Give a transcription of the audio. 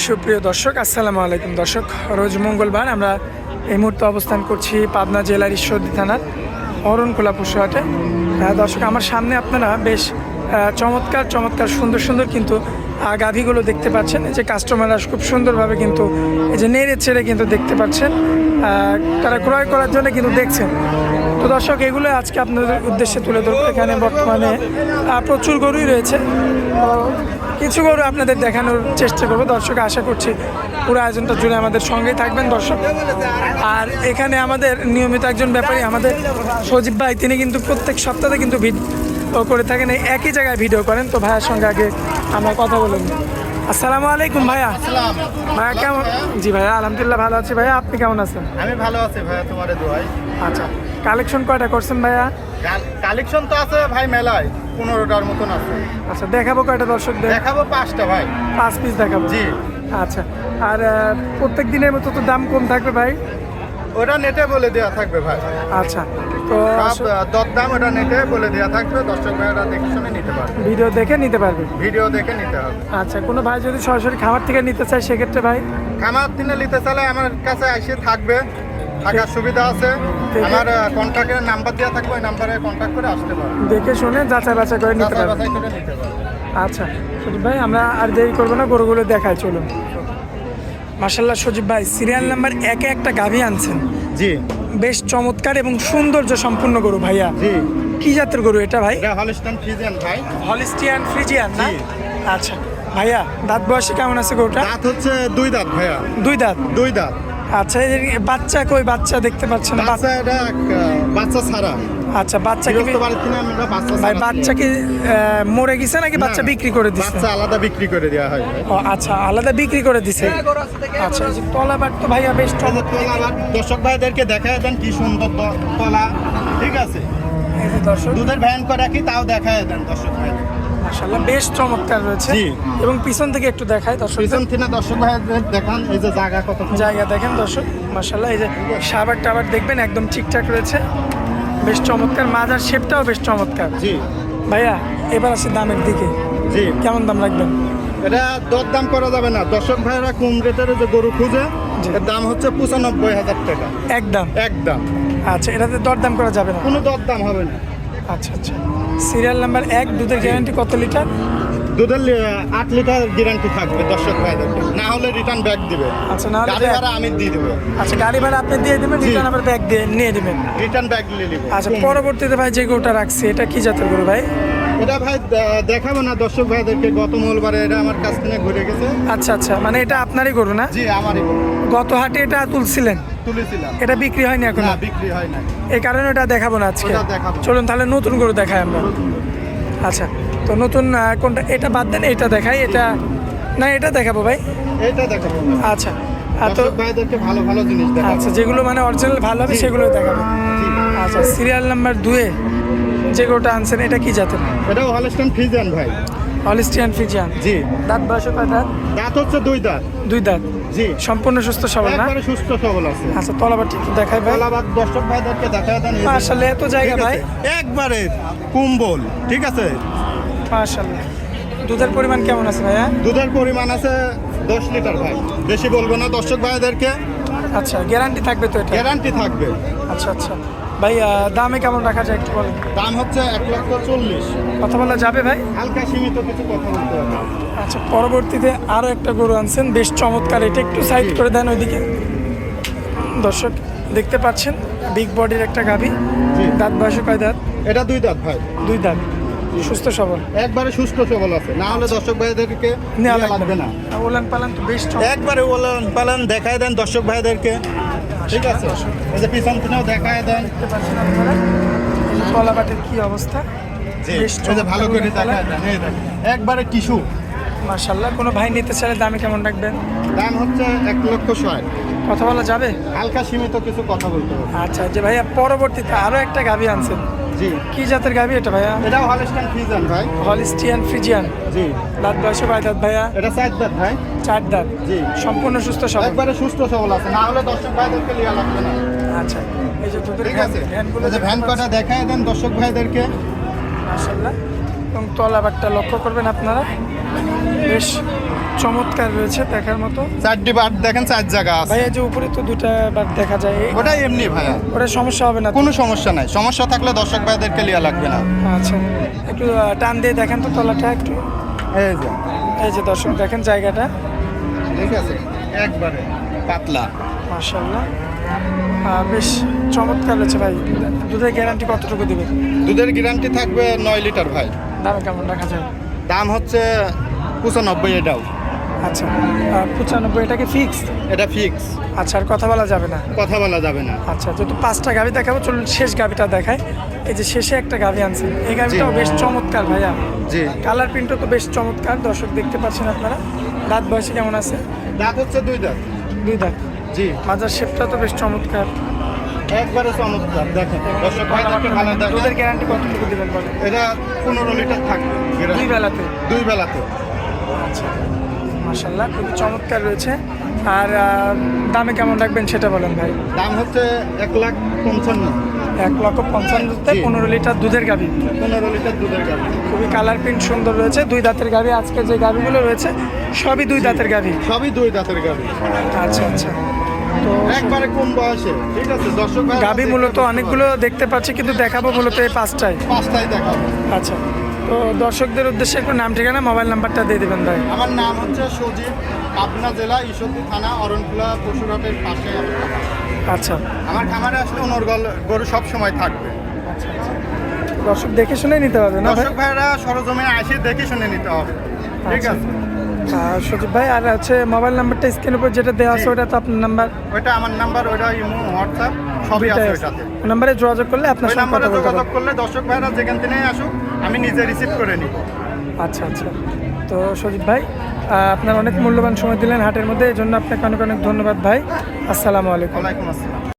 সুপ্রিয় দর্শক, আসসালামু আলাইকুম দর্শক। রোজ মঙ্গলবার আমরা এই মুহূর্তে অবস্থান করছি পাবনা জেলার ঈশ্বরদী থানার অরণকোলা পশুহাটে। দর্শক, আমার সামনে আপনারা বেশ চমৎকার চমৎকার, সুন্দর সুন্দর কিন্তু গাভীগুলো দেখতে পাচ্ছেন। যে কাস্টমাররা খুব সুন্দরভাবে কিন্তু, এই যে নেড়ে ছেড়ে কিন্তু দেখতে পাচ্ছেন। তারা ক্রয় করার জন্য কিন্তু দেখছেন। তো দর্শক, এগুলো আজকে আপনাদের উদ্দেশ্যে তুলে ধরবো। এখানে বর্তমানে প্রচুর গরুই রয়েছে। কিছু গরু আপনাদের দেখানোর চেষ্টা করব। দর্শক আশা করছি পুরো আয়োজনটা জুড়ে আমাদের সঙ্গেই থাকবেন দর্শক। আর এখানে আমাদের নিয়মিত একজন ব্যাপারী আমাদের সজীব ভাই তিনি কিন্তু প্রত্যেক সপ্তাহে কিন্তু ভিডিও করে থাকেন এই একই জায়গায় ভিডিও করেন। তো ভাইয়ের সঙ্গে আগে আমরা কথা বলুন আসসালামু আলাইকুম ভাইয়া। ভাইয়া কেমন জি ভাইয়া আলহামদুলিল্লাহ ভালো আছি ভাইয়া। আপনি কেমন আছেন? আমি ভালো আছি ভাইয়া তোমার দোয়াই আচ্ছা। কালেকশন কয়টা করছেন ভাইয়া? কালেকশন তো আছে ভাই মেলায় পনেরোটার মতন আছে। আচ্ছা দেখাবো কয়টা দর্শক দেখাবো পাঁচটা ভাই। পাঁচ পিস দেখাবো? জি। আচ্ছা আর প্রত্যেক দিনের মতো তো দাম কম থাকবে ভাই? ওটা নেটে বলে দেওয়া থাকবে ভাই। আচ্ছা তো দরদাম ওটা নেটে বলে দেওয়া থাকবে দর্শক ভাইরা দেখে শুনে নিতে পারবে। ভিডিও দেখে নিতে পারবে? ভিডিও দেখে নিতে হবে। আচ্ছা কোনো ভাই যদি সরাসরি খাবার থেকে নিতে চায় সেক্ষেত্রে ভাই? খামার দিনে নিতে চাইলে আমার কাছে এসে থাকবে। থাকার সুবিধা আছে। আমার কন্ট্যাক্টের নাম্বার দেওয়া থাকবে ওই নাম্বারে কন্ট্যাক্ট করে আসতে পারবে দেখে শুনে যাচাই বাছাই করে নিতে পারবে আচ্ছা সজীব ভাই আমরা আর দেরি করব না গরুগুলো দেখায় চলুন। মার্শাল্লাহ সজীব ভাই সিরিয়াল নাম্বার একে একটা গাভী আনছেন। জি। বেশ চমৎকার এবং সৌন্দর্য সম্পূর্ণ গরু ভাইয়া। জি। কি জাতের গরু এটা ভাই? এটা হলিস্টান ফিজিয়ান ভাই। হলিস্টিয়ান ফ্রিজিয়ান না? আচ্ছা ভাইয়া দাঁত বয়সে কেমন আছে গরুটা? দাঁত হচ্ছে দুই দাঁত ভাইয়া। দুই দাঁত? দুই দাঁত। আচ্ছা এই বাচ্চা কই? বাচ্চা দেখতে পাচ্ছেন বাচ্চা এটা বাচ্চা ছাড়া। আচ্ছা বাচ্চা কি ভাই বাচ্চা কি মরে গেছে নাকি বাচ্চা বিক্রি করে দিচ্ছে বাচ্চা আলাদা বিক্রি করে দেওয়া হয়। ও আচ্ছা আলাদা বিক্রি করে দিছে। আচ্ছা এই যে তলাবার তো ভাইয়া বেশ তলা আবার দর্শক ভাইদেরকে দেখায় দেন কি সুন্দর তলা। ঠিক আছে? দর্শক। দুধের ভ্যান করে কি তাও দেখায় দেন দর্শক ভাই মাশাআল্লাহ বেশ চমৎকার রয়েছে। জি। এবং পিছন থেকে একটু দেখায় দর্শক পিছন থেকে দর্শক ভাইদের দেখান এই যে জায়গা কত জায়গা দেখেন দর্শক মাশাআল্লাহ এই যে সাবার টাবার দেখবেন একদম ঠিকঠাক রয়েছে। বেশ চমৎকার মাজার শেপটাও বেশ চমৎকার। জি। ভাইয়া এবার আসি দামের দিকে। জি। কেমন দাম রাখবেন? এটা দরদাম করা যাবে না। দর্শক ভাইরা কম রেটের যে গরু খুঁজে। এর দাম হচ্ছে পঁচানব্বই হাজার টাকা। একদম। একদম। আচ্ছা এটাতে দরদাম করা যাবে না? কোনো দরদাম হবে না। আচ্ছা আচ্ছা। সিরিয়াল নাম্বার এক দুধের গ্যারান্টি কত লিটার? দুধের আট লিটার গ্যারান্টি থাকবে দর্শক ভাইদেরকে না হলে রিটার্ন ব্যাক দিবে। আচ্ছা না হলে গাড়ি ভাড়া আমি দিয়ে দেবো। আচ্ছা গাড়ি ভাড়া আপনি দিয়ে দেবেন রিটার্ন আবার ব্যাগ দিয়ে নিয়ে দেবেন। রিটার্ন ব্যাক নিয়ে নিবো। আচ্ছা পরবর্তীতে ভাই যে গোটা রাখছি এটা কি জাতের গরু ভাই? এটা ভাই দেখাবো না দর্শক ভাইদেরকে গত মঙ্গলবারে এটা আমার কাছ থেকে ঘুরে গেছে। আচ্ছা আচ্ছা মানে এটা আপনারই গরু না? জি আমারই গত হাটে এটা তুলছিলেন? তুলেছিলাম। এটা বিক্রি হয়নি এখন? না বিক্রি হয় না এই কারণে এটা দেখাবো না আজকে। ওটা। চলুন তাহলে নতুন গরু দেখাই আমরা। আচ্ছা তো নতুন কোনটা? এটা বাদ দেন এটা দেখাই এটা না এটা দেখাবো ভাই। এইটা দেখাবো। আচ্ছা আর তো ভাইদেরকে ভালো ভালো জিনিস দেখাবো। আচ্ছা যেগুলো মানে অরিজিনাল ভালো হবে। সেগুলো দেখাবো। আচ্ছা সিরিয়াল নাম্বার দুয়ে যে গরুটা আনছেন এটা কি জাতের? এটাও হলস্টন ফিজিয়ান ভাই। Holstein Friesian. জি। দাঁত বয়সে কয় দাঁত? দাঁত হচ্ছে দুই দাঁত। দুই দাঁত। জি। সম্পূর্ণ সুস্থ সবল না? একবারে সুস্থ সবল আছে। আচ্ছা তলাবার ঠিক দেখাই ভাই। আবার দর্শক ভাইদেরকে দেখা দেন। মাশাআল্লাহ, এত জায়গা ভাই। একবারে কুম্বল ঠিক আছে? মাশাআল্লাহ। দুধের পরিমাণ কেমন আছে ভাইয়া? দুধের পরিমাণ আছে দশ লিটার ভাই। বেশি বলব না দর্শক ভাইদেরকে। আচ্ছা গ্যারান্টি থাকবে তো এটা? গ্যারান্টি থাকবে। আচ্ছা আচ্ছা। ভাই দামে কেমন রাখা যায় একটু বলেন। দাম হচ্ছে এক লক্ষ চল্লিশ। কথা বলা যাবে ভাই? হালকা সীমিত কিছু কথা বলতে হবে। আচ্ছা পরবর্তীতে আরও একটা গরু আনছেন বেশ চমৎকার। এটা একটু সাইড করে দেন ওইদিকে। দর্শক দেখতে পাচ্ছেন বিগ বডির একটা গাভি। জি। দাঁত বয়সে কয় দাঁত? এটা দুই দাঁত ভাই। দুই দাঁত। সুস্থ সবল। একবারে সুস্থ সবল আছে। না হলে দর্শক ভাইদেরকে নেওয়া দেয়া লাগবে না। ওলান পালান তো বেশ একবারে ওলান পালান দেখায় দেন দর্শক ভাইদেরকে। ঠিক আছে। এই যে পিছন পিছনেও দেখায় দেন। কি অবস্থা? ভালো করে চমৎকার দেখায় দেন একবারে টিস্যু। মার্শাল্লাহ কোনো ভাই নিতে চাইলে দামে কেমন রাখবেন? দাম হচ্ছে এক লক্ষ কথা বলা যাবে? হালকা সীমিত কিছু কথা বলতে হবে। আচ্ছা যে ভাইয়া পরবর্তীতে আরও একটা গাভি আনছেন। জি। কি জাতের গাভী এটা ভাইয়া? এটাও হলিস্টিয়ান ফ্রিজিয়ান ভাই। হলিস্টিয়ান ফ্রিজিয়ান জি। দাঁত বয়সে ভাই দাঁত ভাইয়া? এটা চার দাঁত ভাই। চার দাঁত। জি। সম্পূর্ণ সুস্থ সবল। একবারে সুস্থ সবল আছে। না হলে দর্শক ভাইদেরকে লিয়া লাগবে না। আচ্ছা। এই যে তোদের ঠিক আছে। ভ্যানগুলো যে ভ্যান কটা দেখায় দেন দর্শক ভাইদেরকে। মাশাআল্লাহ। এবং তলাবারটা লক্ষ্য করবেন আপনারা। বেশ চমৎকার রয়েছে দেখার মতো। চারটি বাট দেখেন চার জায়গা আছে। ভাইয়া যে উপরে তো দুটা বার দেখা যায়। ওটা এমনি ভাইয়া। ওটা সমস্যা হবে না কোনো সমস্যা নাই। সমস্যা থাকলে দর্শক ভাইদেরকে লিয়া লাগবে না। আচ্ছা। একটু টান দিয়ে দেখেন তো তলাটা একটু। এই যে। এই যে দর্শক দেখেন জায়গাটা। ঠিক আছে। একবারে পাতলা। মার্শাল্লাহ বেশ চমৎকার রয়েছে ভাই। দুধের গ্যারান্টি কতটুকু দিবে দুধের গ্যারান্টি থাকবে নয় লিটার ভাই। দামে কেমন রাখা যায়? দাম হচ্ছে পঁচানব্বই এটাও। আচ্ছা পঁচানব্বই এটাকে ফিক্স এটা ফিক্স আচ্ছা আর কথা বলা যাবে না। কথা বলা যাবে না। আচ্ছা যেহেতু পাঁচটা গাভি দেখাবো চলুন শেষ গাভিটা দেখায় এই যে শেষে একটা গাভি আনছেন। এই গাভিটাও বেশ চমৎকার ভাইয়া। জি। কালার প্রিন্টও তো বেশ চমৎকার দর্শক দেখতে পাচ্ছেন আপনারা। দাঁত বয়সে কেমন আছে? দাঁত হচ্ছে দুই দাঁত। দুই দাঁত। জি। মাজার শেপটা তো বেশ চমৎকার। একবারে চমৎকার দেখেন। দর্শক ভালো দুধের দেখেন গ্যারান্টি কতটুকু দিবেন এটা পনেরো লিটার থাকবে দুই বেলাতে? দুই বেলাতে। আচ্ছা মাসাল্লাহ খুবই চমৎকার রয়েছে। আর দামে কেমন রাখবেন সেটা বলেন ভাই? দাম হচ্ছে এক লাখ পঞ্চান্ন। এক লক্ষ পঞ্চান্নতে। পনেরো লিটার দুধের গাভি পনেরো লিটার দুধের গাড়ি খুবই কালার প্রিন্ট সুন্দর রয়েছে দুই দাঁতের গাভি আজকে যে গাভিগুলো রয়েছে সবই দুই দাঁতের গাভি সবই দুই দাঁতের গাড়ি আচ্ছা আচ্ছা। একবারে কম বয়সে? ঠিক আছে দর্শক গাভি মূলত অনেকগুলো দেখতে পাচ্ছি কিন্তু দেখাবো মূলত এই পাঁচটায়। পাঁচটাই দেখাবো। আচ্ছা তো দর্শকদের উদ্দেশ্যে একটু নাম ঠিকানা মোবাইল নাম্বারটা দিয়ে দেবেন ভাই। আমার নাম হচ্ছে সজীব পাবনা জেলা ঈশ্বরদী থানা অরণখোলা পশুরহাটের পাশে আচ্ছা। আমার খামারে আসলে অনর্গল গরু সব সময় থাকবে। দর্শক দেখে শুনে নিতে পারবে না দর্শক ভাইরা সরজমে আসে দেখে শুনে নিতে হবে। ঠিক আচ্ছা। আছে? আর সজীব ভাই আর হচ্ছে মোবাইল নাম্বারটা স্ক্রিনের উপর যেটা দেওয়া আছে ওটা তো আপনার নাম্বার ওইটা আমার নাম্বার ওইটা ইমো হোয়াটসঅ্যাপ সবই আছে ওইটাতে। নাম্বারে যোগাযোগ করলে আপনার সঙ্গে নাম্বারে যোগাযোগ করলে দর্শক ভাইরা যেখান থেকে আসুক আমি নিজে রিসিভ করে নিব। আচ্ছা আচ্ছা। তো সজীব ভাই আপনার অনেক মূল্যবান সময় দিলেন হাটের মধ্যে এই জন্য আপনাকে অনেক অনেক ধন্যবাদ ভাই। আসসালামু আলাইকুম। ওয়ালাইকুম আসসালাম।